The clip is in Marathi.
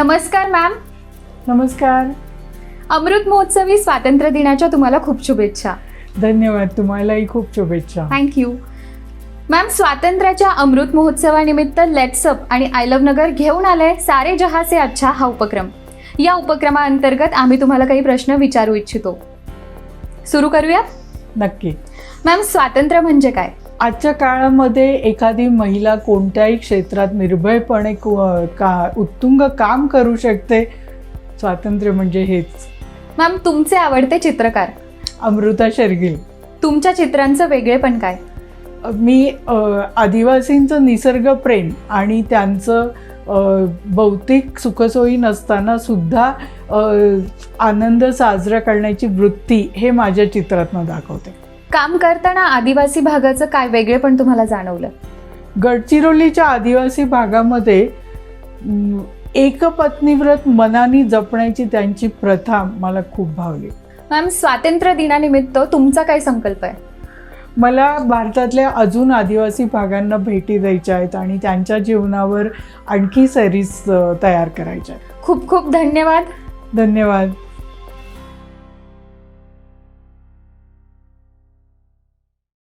नमस्कार मॅम नमस्कार. अमृत महोत्सवी स्वातंत्र्य दिनाच्या तुम्हाला खूप शुभेच्छा. धन्यवाद तुम्हालाही खूप शुभेच्छा. थँक्यू मॅम स्वातंत्र्याच्या अमृत महोत्सवानिमित्त लेट्सअप आणि आय लव्ह नगर घेऊन आलंय सारे जहा से अच्छा हा उपक्रम. या उपक्रमाअंतर्गत आम्ही तुम्हाला काही प्रश्न विचारू इच्छितो. सुरू करूया नक्की. मॅम स्वातंत्र्य म्हणजे काय? आजच्या काळामध्ये एखादी महिला कोणत्याही क्षेत्रात निर्भयपणे कु- उत्तुंग काम करू शकते स्वातंत्र्य म्हणजे हेच. मॅम तुमचे आवडते चित्रकार? अमृता शेरगिल. तुमच्या चित्रांचं वेगळेपण काय? मी आदिवासींचं निसर्गप्रेम आणि त्यांचं भौतिक सुखसोयी नसताना सुद्धा आनंद साजरा करण्याची वृत्ती हे माझ्या चित्रातनं दाखवते. काम करताना आदिवासी भागाचं काय वेगळेपण तुम्हाला जाणवलं? गडचिरोलीच्या आदिवासी भागामध्ये एकपत्नीव्रत मनाने जपण्याची त्यांची प्रथा मला खूप भावली. मॅम स्वातंत्र्य दिनानिमित्त तुमचा काय संकल्प आहे? मला भारतातल्या अजून आदिवासी भागांना भेटी द्यायच्या आहेत आणि त्यांच्या जीवनावर आणखी सरीज तयार करायच्या आहेत. खूप खूप धन्यवाद. धन्यवाद.